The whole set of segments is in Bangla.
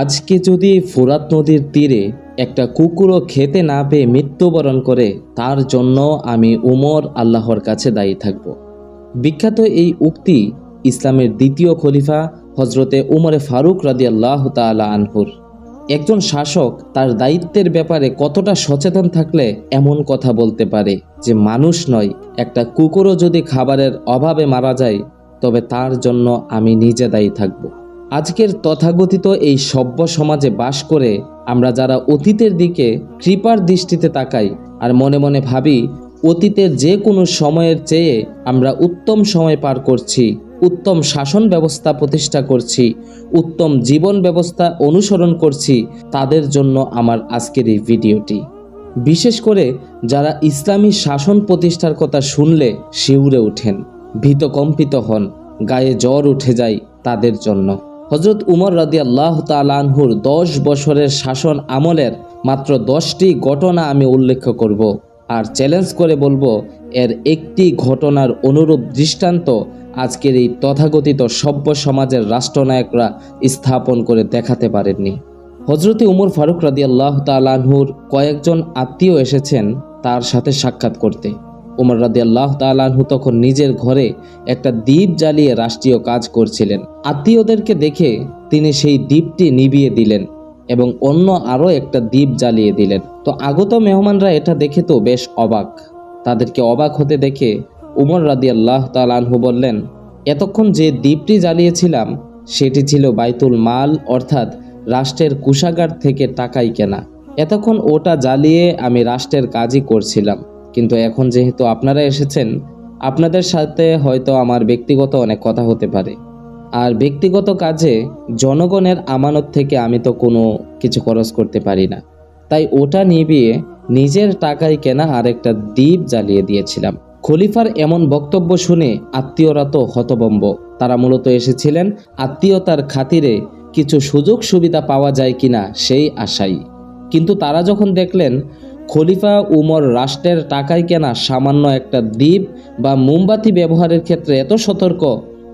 আজকে যদি ফুরাত নদীর তীরে একটা কুকুরও খেতে না পেয়ে মৃত্যুবরণ করে, তার জন্য আমি উমর আল্লাহর কাছে দায়ী থাকব। বিখ্যাত এই উক্তি ইসলামের দ্বিতীয় খলিফা হজরতে উমরে ফারুক রাদি আল্লাহ তালা আনহুর। একজন শাসক তার দায়িত্বের ব্যাপারে কতটা সচেতন থাকলে এমন কথা বলতে পারে যে মানুষ নয়, একটা কুকুরও যদি খাবারের অভাবে মারা যায়, তবে তার জন্য আমি নিজে দায়ী থাকব। আজকের তথাকথিত এই সভ্য সমাজে বাস করে আমরা যারা অতীতের দিকে কৃপার দৃষ্টিতে তাকাই আর মনে মনে ভাবি, অতীতের যে কোনো সময়ের চেয়ে আমরা উত্তম সময় পার করছি, উত্তম শাসন ব্যবস্থা প্রতিষ্ঠা করছি, উত্তম জীবন ব্যবস্থা অনুসরণ করছি, তাদের জন্য আমার আজকের এই ভিডিওটি। বিশেষ করে যারা ইসলামী শাসন প্রতিষ্ঠার কথা শুনলে শিউরে ওঠেন, ভীতকম্পিত হন, গায়ে জ্বর উঠে যায় তাদের জন্য। হজরত উমর রাদি আল্লাহ তালানহুর দশ বছরের শাসন আমলের মাত্র দশটি ঘটনা আমি উল্লেখ করব। আর চ্যালেঞ্জ করে বলব, এর একটি ঘটনার অনুরূপ দৃষ্টান্ত আজকের এই তথাকথিত সভ্য সমাজের রাষ্ট্রনায়করা স্থাপন করে দেখাতে পারেননি। হজরতে উমর ফারুক রাদি আল্লাহ তালানহুর কয়েকজন আত্মীয় এসেছেন তার সাথে সাক্ষাৎ করতে। উমর রাদি আল্লাহ তালানহু তখন নিজের ঘরে একটা দ্বীপ জ্বালিয়ে রাষ্ট্রীয় কাজ করছিলেন। আত্মীয়দেরকে দেখে তিনি সেই দ্বীপটি নিভিয়ে দিলেন এবং অন্য আরও একটা দ্বীপ জ্বালিয়ে দিলেন। তো আগত মেহমানরা এটা দেখে তো বেশ অবাক। তাদেরকে অবাক হতে দেখে উমর রাদি আল্লাহ তালানহু বললেন, এতক্ষণ যে দ্বীপটি জ্বালিয়েছিলাম, সেটি ছিল বাইতুল মাল, অর্থাৎ রাষ্ট্রের কুষাগার থেকে টাকাই কেনা। এতক্ষণ ওটা জ্বালিয়ে আমি রাষ্ট্রের কাজই করছিলাম। কিন্তু এখন যেহেতু আপনারা এসেছেন, আপনাদের সাথে হয়তো আমার ব্যক্তিগত অনেক কথা হতে পারে। আর ব্যক্তিগত কাজে জনগণের আমানত থেকে আমি তো কোনো কিছু খরচ করতে পারি না। তাই ওটা নিবিয়ে নিজের টাকায় কেনা আরেকটা দ্বীপ জ্বালিয়ে দিয়েছিলাম। খলিফার এমন বক্তব্য শুনে আত্মীয়রা তো হতবম্ব। তারা মূলত এসেছিলেন আত্মীয়তার খাতিরে কিছু সুযোগ সুবিধা পাওয়া যায় কিনা সেই আশাই। কিন্তু তারা যখন দেখলেন খলিফা উমর রাষ্ট্রের টাকায় কেনা সামান্য একটা দ্বীপ বা মোমবাতি ব্যবহারের ক্ষেত্রে এত সতর্ক,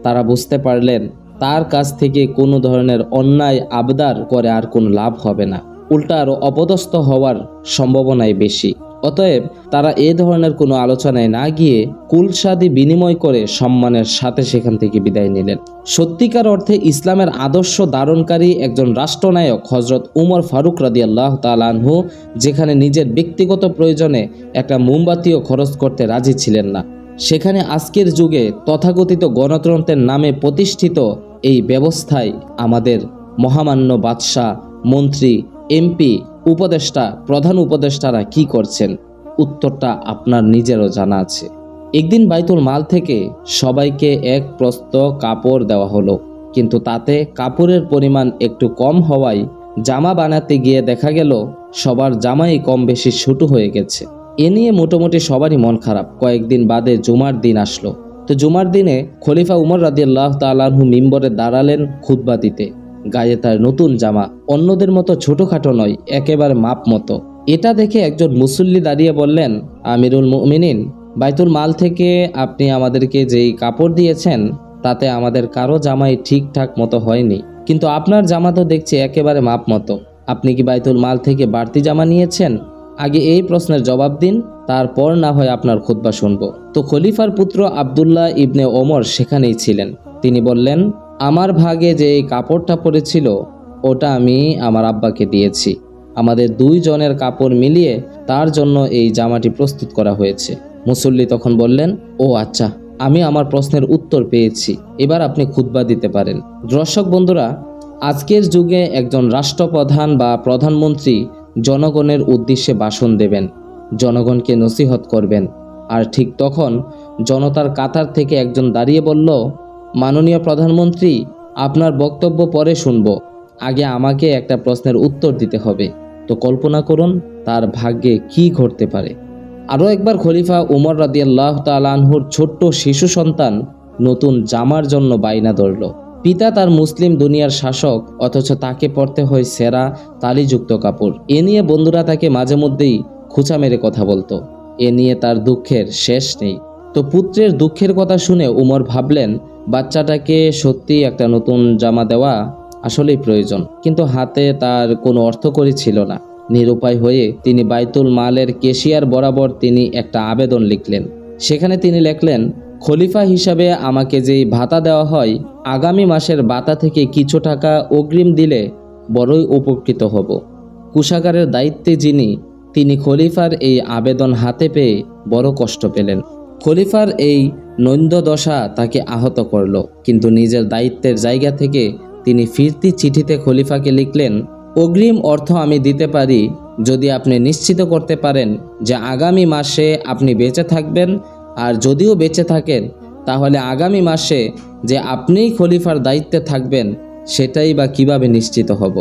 তারা বুঝতে পারলেন তার কাছ থেকে কোনো ধরনের অন্যায়, আবদার করে আর কোনো লাভ হবে না। উল্টা আরও অপদস্থ হওয়ার সম্ভাবনাই বেশি। অতএব তারা এ ধরনের কোনো আলোচনায় না গিয়ে কুলসাদি বিনিময় করে সম্মানের সাথে সেখান থেকে বিদায় নিলেন। সত্যিকার অর্থে ইসলামের আদর্শ ধারণকারী একজন রাষ্ট্রনায়ক হজরত উমর ফারুক রাদি আল্লাহ তালানহু যেখানে নিজের ব্যক্তিগত প্রয়োজনে একটা মোমবাতিও খরচ করতে রাজি ছিলেন না। সেখানে আজকের যুগে তথাকথিত গণতন্ত্রের নামে প্রতিষ্ঠিত এই ব্যবস্থায় আমাদের মহামান্য বাদশাহ, মন্ত্রী, এমপি উপদেষ্টা, প্রধান উপদেষ্টারা কি করছেন? উত্তরটা আপনার নিজেরও জানা আছে। একদিন বাইতুল মাল থেকে সবাইকে এক প্রস্ত কাপড় দেওয়া হলো। কিন্তু তাতে কাপড়ের পরিমাণ একটু কম হওয়ায় জামা বানাতে গিয়ে দেখা গেল, সবার জামাই কম বেশি ছোটো হয়ে গেছে। এ নিয়ে মোটামুটি সবারই মন খারাপ। কয়েকদিন বাদে জুমার দিন আসলো। তো জুমার দিনে খলিফা উমর রাদিয়াল্লাহ তালাহু মিম্বরে দাঁড়ালেন খুতবা দিতে। গায়ে তার নতুন জামা। অন্যদের মতো ছোটোখাটো নয়, একেবারে মাপ মতো। এটা দেখে একজন মুসল্লি দাঁড়িয়ে বললেন, আমিরুল মুমিনিন, বাইতুল মাল থেকে আপনি আমাদেরকে যেই কাপড় দিয়েছেন, তাতে আমাদের কারও জামাই ঠিকঠাক মতো হয়নি। কিন্তু আপনার জামা তো দেখছি একেবারে মাপ মতো। আপনি কি বাইতুল মাল থেকে বাড়তি জামা নিয়েছেন? আগে এই প্রশ্নের জবাব দিন, তারপর না হয় আপনার খুতবা শুনব। তো খলিফার পুত্র আবদুল্লাহ ইবনে ওমর সেখানেই ছিলেন। তিনি বললেন আমার ভাগে যে কাপড়টা পড়েছিল ওটা আমি আমার আব্বাকে দিয়েছি। আমাদের দুই জনের কাপড় মিলিয়ে তার জন্য এই জামাটি প্রস্তুত করা হয়েছে। মুসল্লি তখন বললেন, ও আচ্ছা আমি আমার প্রশ্নের উত্তর পেয়েছি। এবার আপনি খুতবা দিতে পারেন। দর্শক বন্ধুরা, আজকের যুগে একজন রাষ্ট্রপ্রধান বা প্রধানমন্ত্রী জনগণের উদ্দেশ্যে ভাষণ দেবেন, জনগণকে নসিহত করবেন। আর ঠিক তখন জনতার কাতার থেকে একজন দাঁড়িয়ে বলল মাননীয় প্রধানমন্ত্রী, আপনার বক্তব্য পরে শুনব। আগে আমাকে একটা প্রশ্নের উত্তর দিতে হবে। তো কল্পনা করুন, তার ভাগ্যে কি ঘটতে পারে। আরও একবার খলিফা উমর রাদিয়াল্লাহ তালানহুর ছোট্ট শিশু সন্তান নতুন জামার জন্য বাইনা ধরল। পিতা তার মুসলিম দুনিয়ার শাসক, অথচ তাকে পরতে হয় সেরা তালিযুক্ত কাপড়। এ নিয়ে বন্ধুরা তাকে মাঝে মধ্যেই খুচা মেরে কথা বলতো। এ নিয়ে তার দুঃখের শেষ নেই। তো পুত্রের দুঃখের কথা শুনে উমর ভাবলেন, বাচ্চাটাকে সত্যি একটা নতুন জামা দেওয়া আসলেই প্রয়োজন। কিন্তু হাতে তার কোনো অর্থকরী ছিল না। নিরুপায় হয়ে তিনি বাইতুল মালের কেশিয়ার বরাবর তিনি একটা আবেদন লিখলেন। সেখানে তিনি লেখলেন, খলিফা হিসাবে আমাকে যেই ভাতা দেওয়া হয়, আগামী মাসের ভাতা থেকে কিছু টাকা অগ্রিম দিলে বড়ই উপকৃত হব। কুষাগারের দায়িত্বে যিনি, তিনি খলিফার এই আবেদন হাতে পেয়ে বড় কষ্ট পেলেন। খলিফার এই নৈন্দ দশা তাকে আহত করল, কিন্তু নিজের দায়িত্বের জায়গা থেকে তিনি ফিরতি চিঠিতে খলিফাকে লিখলেন, অগ্রিম অর্থ আমি দিতে পারি যদি আপনি নিশ্চিত করতে পারেন যে আগামী মাসে আপনি বেঁচে থাকবেন, আর যদিও বেঁচে থাকেন, তাহলে আগামী মাসে যে আপনিই খলিফার দায়িত্বে থাকবেন, সেটাই বা কীভাবে নিশ্চিত হব?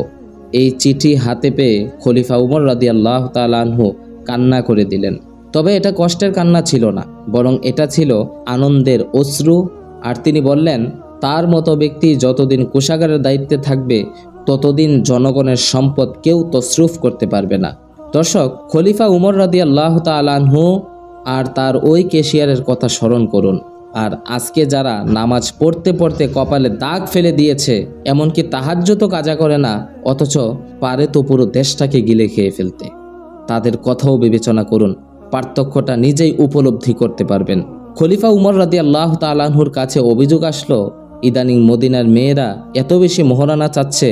এই চিঠি হাতে পেয়ে খলিফা উমর রাদি আল্লাহ তালানহু কান্না করে দিলেন। তবে এটা কষ্টের কান্না ছিল না, বরং এটা ছিল আনন্দের অশ্রু। আর তিনি বললেন, তার মতো ব্যক্তি যতদিন কোষাগারের দায়িত্বে থাকবে, ততদিন জনগণের সম্পদ কেউ তসরুফ করতে পারবে না। দর্শক, খলিফা উমর রাদি আল্লাহ তালানহু আর তার ওই কেশিয়ারের কথা স্মরণ করুন। আর আজকে যারা নামাজ পড়তে পড়তে কপালে দাগ ফেলে দিয়েছে, এমনকি তাহাজ্যত কাজা করে না, অথচ পারে তো পুরো দেশটাকে গিলে খেয়ে ফেলতে। তাদের কথাও বিবেচনা করুন। পার্থক্যটা নিজেই উপলব্ধি করতে পারবেন। খলিফা উমর রাদি আল্লাহ তালাহুর কাছে অভিযোগ আসলো, ইদানিং মদিনার মেয়েরা এত বেশি মোহরানা চাচ্ছে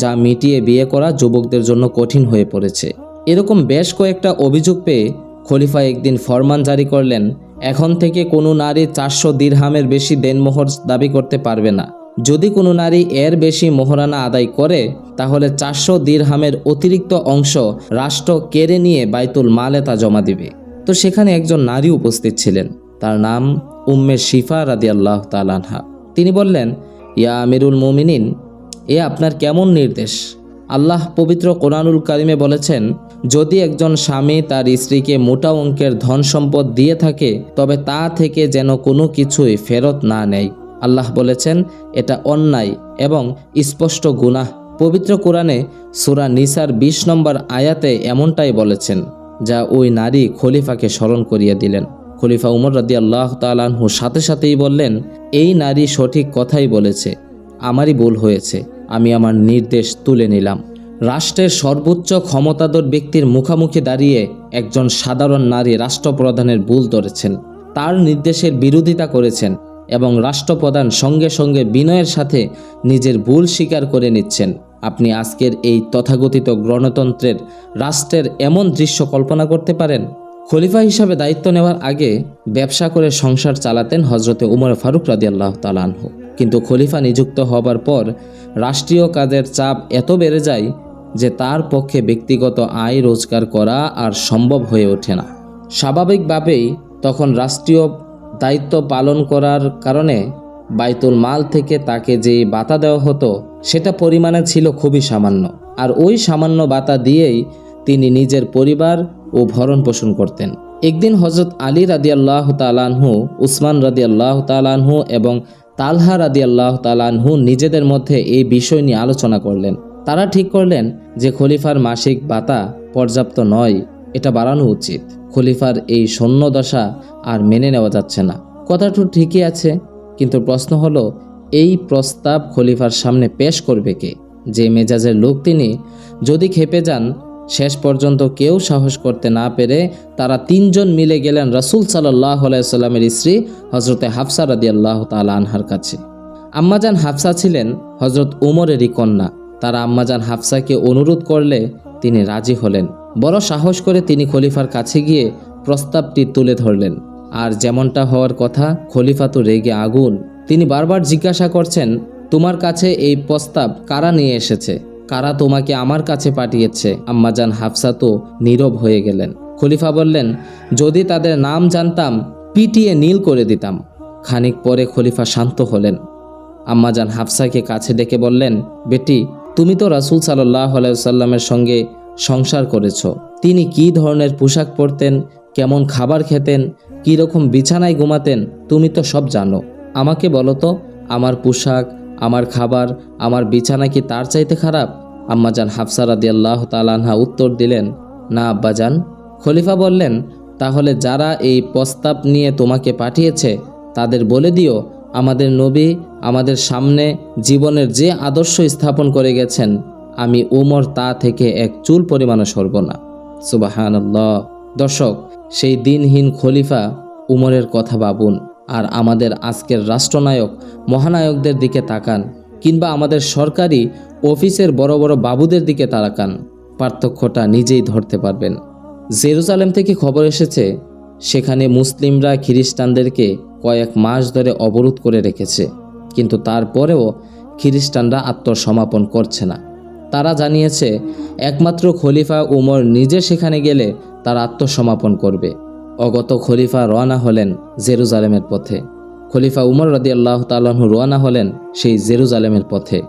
যা মিটিয়ে বিয়ে করা যুবকদের জন্য কঠিন হয়ে পড়েছে। এরকম বেশ কয়েকটা অভিযোগ পেয়ে খলিফা একদিন ফরমান জারি করলেন, এখন থেকে কোনো নারী চারশো দিরহামের বেশি দেনমোহর দাবি করতে পারবে না। যদি কোনো নারী এর বেশি মোহরানা আদায় করে, তাহলে চারশো দিরহামের অতিরিক্ত অংশ রাষ্ট্র কেড়ে নিয়ে বাইতুল মালে তা জমা দিবে। তো সেখানে একজন নারী উপস্থিত ছিলেন। তার নাম উম্মে শিফা রাদিয়াল্লাহ তালানহা তিনি বললেন, ইয়া আমিরুল মুমিনিন, এ আপনার কেমন নির্দেশ? আল্লাহ পবিত্র কোরআনুল কারিমে বলেছেন, যদি একজন স্বামী তার স্ত্রীকে মোটা অঙ্কের ধন সম্পদ দিয়ে থাকে, তবে তা থেকে যেন কোনো কিছুই ফেরত না নেয়। আল্লাহ বলেছেন, এটা অন্যায় এবং স্পষ্ট গুনাহ। পবিত্র কোরআনে সুরা নিসার ২০ নম্বর আয়াতে এমনটাই বলেছেন, যা ওই নারী খলিফাকে স্মরণ করিয়ে দিলেন। খলিফা উমর রাদি আল্লাহ তালানহু সাথে সাথেই বললেন, এই নারী সঠিক কথাই বলেছে, আমারই ভুল হয়েছে, আমি আমার নির্দেশ তুলে নিলাম। রাষ্ট্রের সর্বোচ্চ ক্ষমতাধর ব্যক্তির মুখোমুখি দাঁড়িয়ে একজন সাধারণ নারী রাষ্ট্রপ্রধানের ভুল ধরেছেন। তার নির্দেশের বিরোধিতা করেছেন। এবং রাষ্ট্রপ্রধান সঙ্গে সঙ্গে বিনয়ের সাথে নিজের ভুল স্বীকার করে নিচ্ছেন। আপনি আজকের এই তথাগতিত গণতন্ত্রের রাষ্ট্রের এমন দৃশ্য কল্পনা করতে পারেন? খলিফা হিসাবে দায়িত্ব নেওয়ার আগে ব্যবসা করে সংসার চালাতেন হজরতে উমর ফারুক রাদি আল্লাহ তালানহু কিন্তু খলিফা নিযুক্ত হবার পর রাষ্ট্রীয় কাজের চাপ এত বেড়ে যায় যে তার পক্ষে ব্যক্তিগত আয় রোজগার করা আর সম্ভব হয়ে ওঠে না। স্বাভাবিকভাবেই তখন রাষ্ট্রীয় দায়িত্ব পালন করার কারণে বাইতুল মাল থেকে তাকে যে বাতা দেওয়া হতো, সেটা পরিমাণে ছিল খুবই সামান্য। আর ওই সামান্য বাতা দিয়েই তিনি নিজের পরিবার ও ভরণ পোষণ করতেন। একদিন হজরত আলী রাদি আল্লাহ তালানহু উসমান রাদি আল্লাহ তালানহু এবং তালহা রাদি আল্লাহ তালানহু নিজেদের মধ্যে এই বিষয় নিয়ে আলোচনা করলেন। তারা ঠিক করলেন যে খলিফার মাসিক বাতা পর্যাপ্ত নয়। এটা বাড়ানো উচিত। খলিফার এই দশা আর মেনে নেওয়া যাচ্ছে না। কথাটা ঠিকই আছে, কিন্তু প্রশ্ন হলো, এই প্রস্তাব খলিফার সামনে পেশ করবে কে? যে মেজাজের লোক তিনি, যদি খেপে যান, শেষ পর্যন্ত কেউ সাহস করতে না পেরে তারা তিনজন মিলে গেলেন রাসুল সাল্লাহ সাল্লামের স্ত্রী হজরতে হাফসা রাদি আল্লাহ তালা আনহার কাছে। আম্মাজান হাফসা ছিলেন হজরত উমরেরই কন্যা। তারা আম্মাজান হাফসাকে অনুরোধ করলে তিনি রাজি হলেন। বড় সাহস করে তিনি খলিফার কাছে গিয়ে প্রস্তাবটি তুলে ধরলেন। আর যেমনটা হওয়ার কথা, খলিফা তো রেগে আগুন। তিনি বারবার জিজ্ঞাসা করছেন, তোমার কাছে এই প্রস্তাব কারা নিয়ে এসেছে? কারা তোমাকে আমার কাছে পাঠিয়েছে? আম্মাজান হাফসা তো নীরব হয়ে গেলেন। খলিফা বললেন, যদি তাদের নাম জানতাম, পিটিয়ে নীল করে দিতাম। খানিক পরে খলিফা শান্ত হলেন। আম্মাজান হাফসাকে কাছে ডেকে বললেন, বেটি, তুমি তো রাসুল সাল্লাহ সাল্লামের সঙ্গে সংসার করেছ। তিনি কি ধরনের পোশাক পরতেন, কেমন খাবার খেতেন কী রকম বিছানায় ঘুমাতেন, তুমি তো সব জানো। আমাকে বলো তো, আমার পোশাক, আমার খাবার, আমার বিছানা কি তার চাইতে খারাপ? আম্মাজান হাফসা রাদি আল্লাহ তালানহা উত্তর দিলেন, না, আব্বাজান। খলিফা বললেন, তাহলে যারা এই প্রস্তাব নিয়ে তোমাকে পাঠিয়েছে, তাদের বলে দিও, আমাদের নবী আমাদের সামনে জীবনের যে আদর্শ স্থাপন করে গেছেন আমি উমর তা থেকে এক চুল পরিমাণও সরব না। সুবাহানাল্লাহ। দর্শক, সেই দিনহীন খলিফা উমরের কথা ভাবুন, আর আমাদের আজকের রাষ্ট্রনায়ক, মহানায়কদের দিকে তাকান, কিংবা আমাদের সরকারি অফিসের বড় বড় বাবুদের দিকে তাকান। পার্থক্যটা নিজেই ধরতে পারবেন। জেরুজালেম থেকে খবর এসেছে, সেখানে মুসলিমরা খ্রিস্টানদেরকে কয়েক মাস ধরে অবরোধ করে রেখেছে, কিন্তু তারপরেও খ্রিস্টানরা আত্মসমাপন করছে না। তারা জানিয়েছে, একমাত্র খলিফা উমর নিজে সেখানে গেলে তার আত্মসমাপন করবে। অগত খলিফা রওনা হলেন জেরুজালেমের পথে। খলিফা উমর রদি আল্লাহ তালু রওনা হলেন সেই জেরুজালেমের পথে।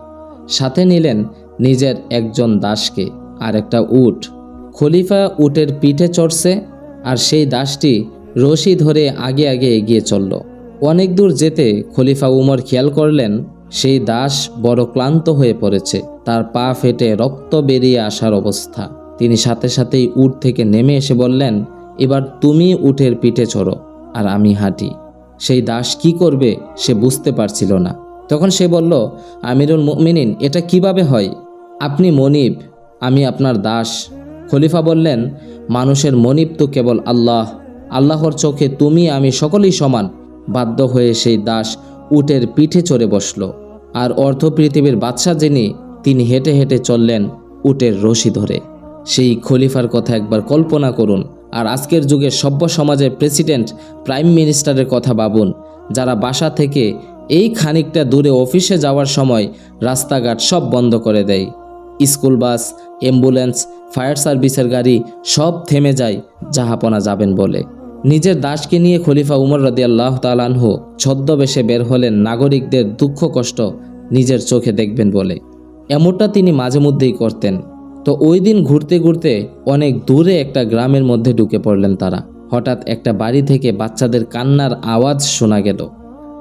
সাথে নিলেন নিজের একজন দাসকে আর একটা উট। খলিফা উটের পিঠে চড়ছে আর সেই দাসটি রশি ধরে আগে আগে এগিয়ে চলল। অনেক দূর যেতে খলিফা উমর খেয়াল করলেন সেই দাস বড় ক্লান্ত হয়ে পড়েছে। তার পা ফেটে রক্ত বেরিয়ে আসার অবস্থা। তিনি সাথে সাথেই উট থেকে নেমে এসে বললেন, এবার তুমি উটের পিঠে চড়ো আর আমি হাঁটি। সেই দাস কি করবে সে বুঝতে পারছিল না। তখন সে বলল, আমিরুল মুমিনিন, এটা কীভাবে হয়? আপনি মনিব, আমি আপনার দাস। খলিফা বললেন, মানুষের মনিব তো কেবল আল্লাহ। আল্লাহর চোখে তুমি আমি সকলেই সমান। বাধ্য হয়ে সেই দাস উটের পিঠে চড়ে বসল। আর অর্ধ পৃথিবীর বাদশাহ যিনি, তিনি হেঁটে হেঁটে চললেন উটের রশি ধরে। সেই খলিফার কথা একবার কল্পনা করুন আর আজকের যুগে সভ্য সমাজের প্রেসিডেন্ট, প্রাইম মিনিস্টারের কথা ভাবুন। যারা বাসা থেকে এই খানিকটা দূরে অফিসে যাওয়ার সময় রাস্তাঘাট সব বন্ধ করে দেয়। স্কুল বাস, অ্যাম্বুলেন্স, ফায়ার সার্ভিসের গাড়ি সব থেমে যায়, জাহাপনা যাবেন বলে। নিজের দাসকে নিয়ে খলিফা উমর রদি আল্লাহ তালানহু ছদ্মবেশে বের হলেন, নাগরিকদের দুঃখ কষ্ট নিজের চোখে দেখবেন বলে। এমনটা তিনি মাঝে মধ্যেই করতেন। তো ওই দিন ঘুরতে ঘুরতে অনেক দূরে একটা গ্রামের মধ্যে ঢুকে পড়লেন তারা। হঠাৎ একটা বাড়ি থেকে বাচ্চাদের কান্নার আওয়াজ শোনা গেল।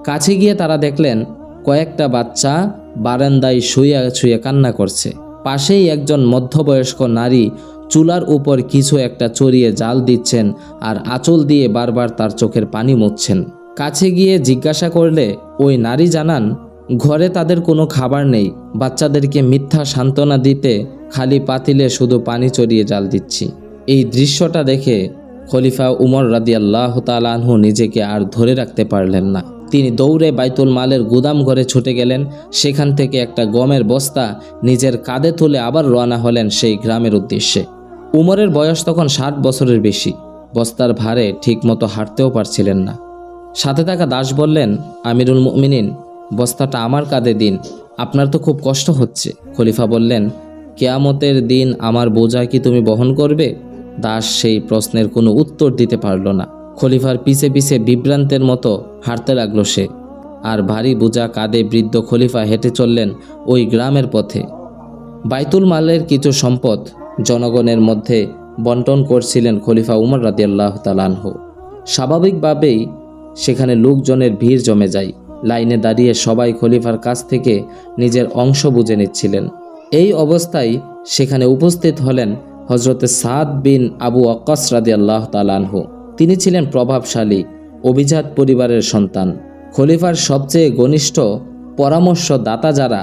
কাছে গিয়ে তারা দেখলেন, কয়েকটা বাচ্চা বারান্দায় শুয়ে শুয়ে কান্না করছে। পাশেই একজন মধ্যবয়স্ক নারী চুলার উপর কিছু একটা চড়িয়ে জাল দিচ্ছেন আর আঁচল দিয়ে বারবার তার চোখের পানি মুছছেন। কাছে গিয়ে জিজ্ঞাসা করলে ওই নারী জানান ঘরে তাদের কোনো খাবার নেই। বাচ্চাদেরকে মিথ্যা সান্ত্বনা দিতে খালি পাতিলে শুধু পানি চড়িয়ে জাল দিচ্ছি। এই দৃশ্যটা দেখে খলিফা উমর রাদিয়াল্লাহ তালানহু নিজেকে আর ধরে রাখতে পারলেন না। তিনি দৌড়ে বাইতুল মালের গুদাম ঘরে ছুটে গেলেন। সেখান থেকে একটা গমের বস্তা নিজের কাঁধে তুলে আবার রওনা হলেন সেই গ্রামের উদ্দেশ্যে। উমরের বয়স তখন ষাট বছরের বেশি। বস্তার ভারে ঠিকমতো হাঁটতেও পারছিলেন না। সাথে থাকা দাস বললেন, আমিরুল মুমিনিন বস্তাটা আমার কাঁধে দিন, আপনার তো খুব কষ্ট হচ্ছে। খলিফা বললেন, কেয়ামতের দিন আমার বোঝা কি তুমি বহন করবে? দাস সেই প্রশ্নের কোনো উত্তর দিতে পারল না। খলিফার পিছে পিছে বিভ্রান্তের মতো হাঁটতে লাগল সে, আর ভারী বোঝা কাঁধে বৃদ্ধ খলিফা হেঁটে চললেন ওই গ্রামের পথে। বাইতুল মালের কিছু সম্পদ জনগণের মধ্যে বন্টন করছিলেন খলিফা উমর রাদিয়াল্লাহ তালানহু স্বাভাবিকভাবেই সেখানে লোকজনের ভিড় জমে যায়। লাইনে দাঁড়িয়ে সবাই খলিফার কাছ থেকে নিজের অংশ বুঝে নিচ্ছিলেন। এই অবস্থায় সেখানে উপস্থিত হলেন হজরতে সাদ বিন আবু অক্কাস রাদি আল্লাহ তালানহু তিনি ছিলেন প্রভাবশালী, অভিজাত পরিবারের সন্তান। খলিফার সবচেয়ে ঘনিষ্ঠ পরামর্শদাতা যারা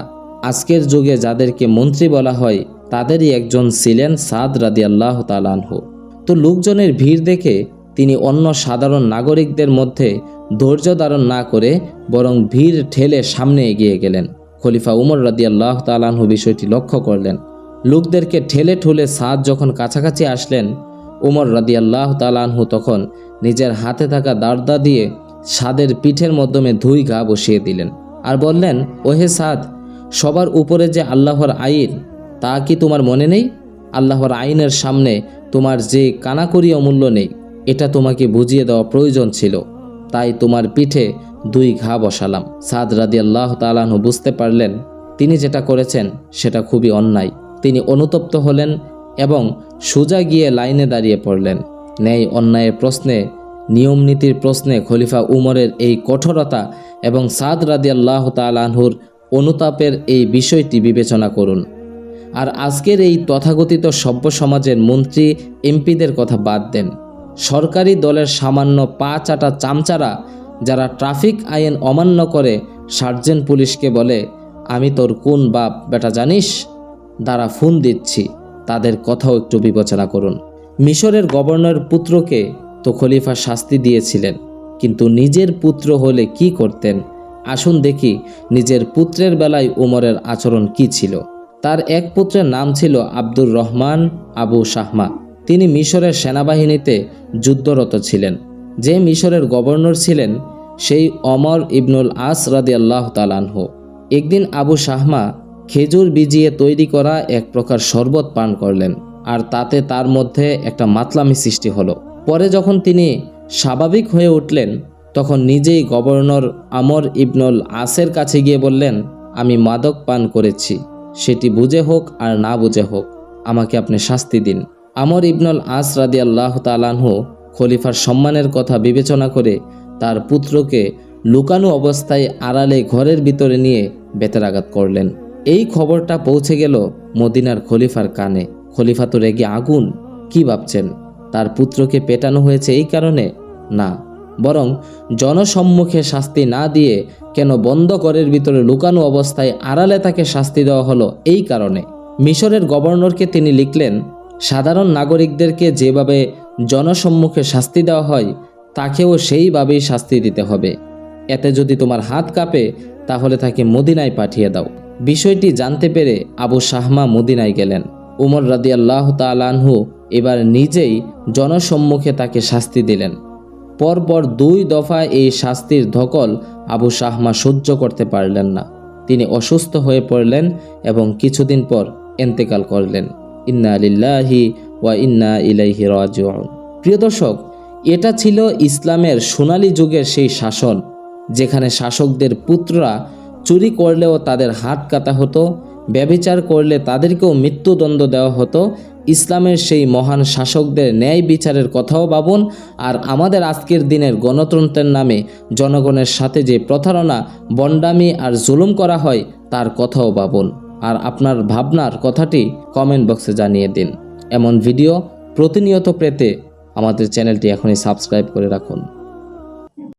আজকের যুগে যাদেরকে মন্ত্রী বলা হয়, তাদেরই একজন ছিলেন সাদ রাদি আল্লাহ তালানহু তো লোকজনের ভিড় দেখে তিনি অন্য সাধারণ নাগরিকদের মধ্যে ধৈর্য ধারণ না করে বরং ভিড় ঠেলে সামনে এগিয়ে গেলেন। খলিফা উমর রাদি আল্লাহ তালানহু বিষয়টি লক্ষ্য করলেন। লোকদেরকে ঠেলে ঠুলে সাদ যখন কাছাকাছি আসলেন, উমর রাদি আল্লাহ তালানহু তখন নিজের হাতে থাকা দার্দা দিয়ে সাদের পিঠের মাধ্যমে ধুই ঘা বসিয়ে দিলেন আর বললেন, ওহে সাদ, সবার উপরে যে আল্লাহর আইন, তা কি তোমার মনে নেই? আল্লাহর আইনের সামনে তোমার যে কানাকড়ি অমূল্য নেই, এটা তোমাকে বুঝিয়ে দেওয়া প্রয়োজন ছিল। তাই তোমার পিঠে দুই ঘা বসালাম। সাদ রাদি আল্লাহ তালাহু বুঝতে পারলেন, তিনি যেটা করেছেন সেটা খুবই অন্যায়। তিনি অনুতপ্ত হলেন এবং সোজা গিয়ে লাইনে দাঁড়িয়ে পড়লেন। ন্যায় অন্যায়ের প্রশ্নে নিয়মনীতির প্রশ্নে খলিফা উমরের এই কঠোরতা এবং সাদ রাদি আল্লাহ তালাহুর অনুতাপের এই বিষয়টি বিবেচনা করুন। আর আজকের এই তথাকথিত সভ্য সমাজের মন্ত্রী এমপিদের কথা বাদ দেন। সরকারি দলের সামান্য পা চাটা চামচারা যারা ট্রাফিক আইন অমান্য করে সার্জেন্ট পুলিশকে বলে, আমি তোর কোন বাপ, বেটা জানিস? দ্বারা ফোন দিচ্ছি। তাদের কথাও একটু বিবেচনা করুন। মিশরের গভর্নর পুত্রকে তো খলিফা শাস্তি দিয়েছিলেন, কিন্তু নিজের পুত্র হলে কি করতেন? আসুন দেখি নিজের পুত্রের বেলায় উমরের আচরণ কি ছিল? তার এক পুত্রের নাম ছিল আব্দুর রহমান আবু শাহমা। তিনি মিশরের সেনাবাহিনীতে যুদ্ধরত ছিলেন। যে মিশরের গভর্নর ছিলেন সেই অমর ইবনুল আস রাদি আল্লাহ তালানহ একদিন আবু শাহমা খেজুর বিজিয়ে তৈরি করা এক প্রকার শরবত পান করলেন আর তাতে তার মধ্যে একটা মাতলামি সৃষ্টি হলো। পরে যখন তিনি স্বাভাবিক হয়ে উঠলেন, তখন নিজেই গভর্নর আমর ইবনুল আসের কাছে গিয়ে বললেন, আমি মাদক পান করেছি, সেটি বুঝে হোক আর না বুঝে হোক, আমাকে আপনি শাস্তি দিন। আমর ইবনুল আস রাদি আল্লাহ তালানহু খলিফার সম্মানের কথা বিবেচনা করে তার পুত্রকে লুকানো অবস্থায় আড়ালে ঘরের ভিতরে নিয়ে বেতেরাঘাত করলেন। এই খবরটা পৌঁছে গেল মদিনার খলিফার কানে। খলিফা তো রেগে আগুন, কি ভাবছেন? তার পুত্রকে পেটানো হয়েছে এই কারণে? না। বরং জনসম্মুখে শাস্তি না দিয়ে কেন বন্ধ ঘরের ভিতরে লুকানো অবস্থায় আড়ালে তাকে শাস্তি দেওয়া হলো এই কারণে। মিশরের গভর্নরকে তিনি লিখলেন সাধারণ নাগরিকদেরকে যেভাবে জনসম্মুখে শাস্তি দেওয়া হয়, তাকেও সেইভাবেই শাস্তি দিতে হবে। এতে যদি তোমার হাত কাঁপে, তাহলে তাকে মদিনায় পাঠিয়ে দাও। বিষয়টি জানতে পেরে আবু শাহমা মদিনায় গেলেন। উমর রাদিয়াল্লাহ তালানহু এবার নিজেই জনসম্মুখে তাকে শাস্তি দিলেন। পরপর দুই দফা এই শাস্তির ধকল আবু শাহমা সহ্য করতে পারলেন না। তিনি অসুস্থ হয়ে পড়লেন এবং কিছুদিন পর এন্তেকাল করলেন। ইন্না আলিল্লাহি ওয়া ইন্না ইলাইহি রাজিউন। প্রিয় দর্শক, এটা ছিল ইসলামের সোনালি যুগের সেই শাসন, যেখানে শাসকদের পুত্ররা চুরি করলেও তাদের হাত কাটা হতো, ব্যভিচার করলে তাদেরকেও মৃত্যুদণ্ড দেওয়া হতো। ইসলামের সেই মহান শাসকদের ন্যায় বিচারের কথাও ভাবুন, আর আমাদের আজকের দিনের গণতন্ত্রের নামে জনগণের সাথে যে প্রতারণা, বন্ডামি আর জুলুম করা হয়, তার কথাও ভাবুন। আর আপনার ভাবনার কথাটি কমেন্ট বক্সে জানিয়ে দিন। এমন ভিডিও প্রতিনিয়ত পেতে আমাদের চ্যানেলটি এখনই সাবস্ক্রাইব করে রাখুন।